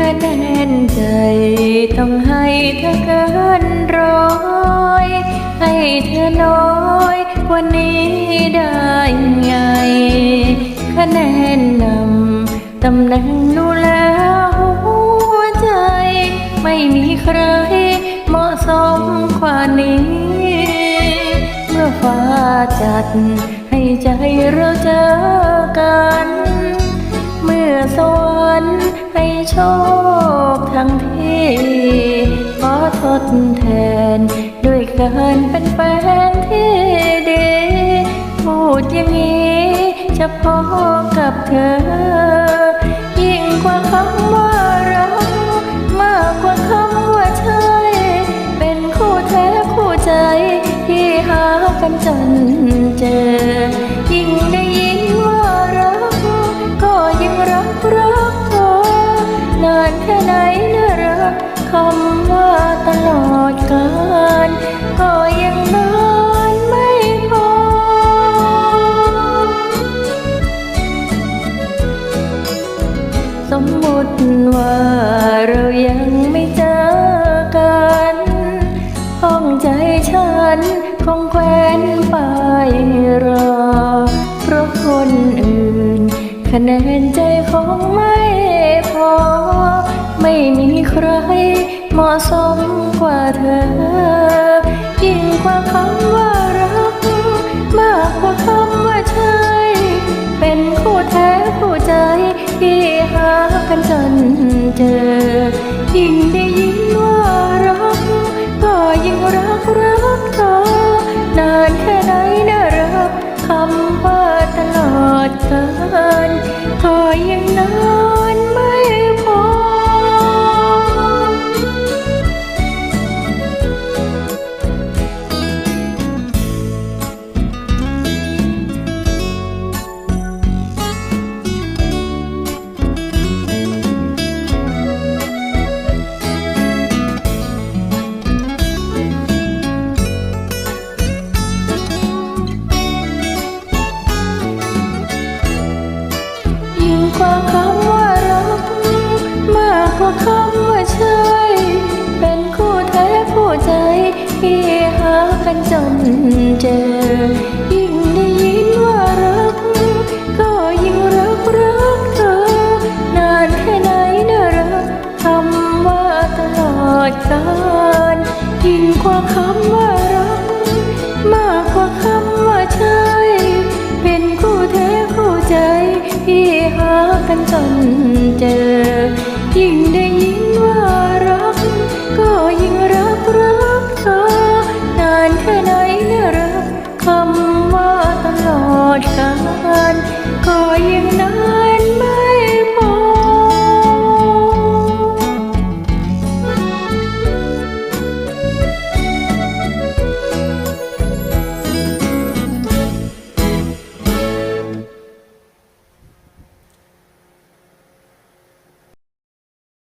คะแนนใจ ต้องให้เธอเกินร้อยให้เธอน้อยว่านี้ได้ไงคะแนนนำตำแหน่งนู้แล้วหัวใจ ไม่มีใครเหมาะสมกว่านี้ เมื่อฟ้าจัดให้ใจเราเจอกัน เมื่อสวรรค์ โชคทั้งที่ขอทดแทน ด้วยการเป็นแฟนที่ดี พูดอย่างนี้เฉพาะกับเธอ ยิ่งกว่าคำว่ารักมากกว่าคำว่าใช่เป็นคู่แท้คู่ใจ ที่หากันจนเจอ ยิ่งได้ยินว่ารัก ก็ยิ่งรักรัก คำว่าตลอดกาลก็ยังนานไม่พอ สมมติว่าเรายังไม่เจอกันห้องใจฉันคงแควนไปรอ เพราะคนอื่น คะแนนใจคงไม่พอ ไม่มีใครเหมาะสมกว่าเธอ ยิ่งกว่าคำว่ารัก มากกว่าคำว่าใช่เป็นคู่แท้คู่ใจที่หากันจนเจอ ยิ่งได้ยินว่ารัก อดกาลก็ยังนาน คำว่ารัก มากกว่าคำว่าใช่ เป็นคู่แท้คู่ใจ ที่หากันจนเจอ ยิ่งได้ยินว่ารัก ก็ยิ่งรักรักเธอ นานแค่ไหนนะรักคำว่าตลอดกาลันจนเจอ ยิ่งได้ยิ่งว่ารัก ก็ยิ่งรักรักเธอนานแค่ไหนนะรักคำว่าตลอดกาล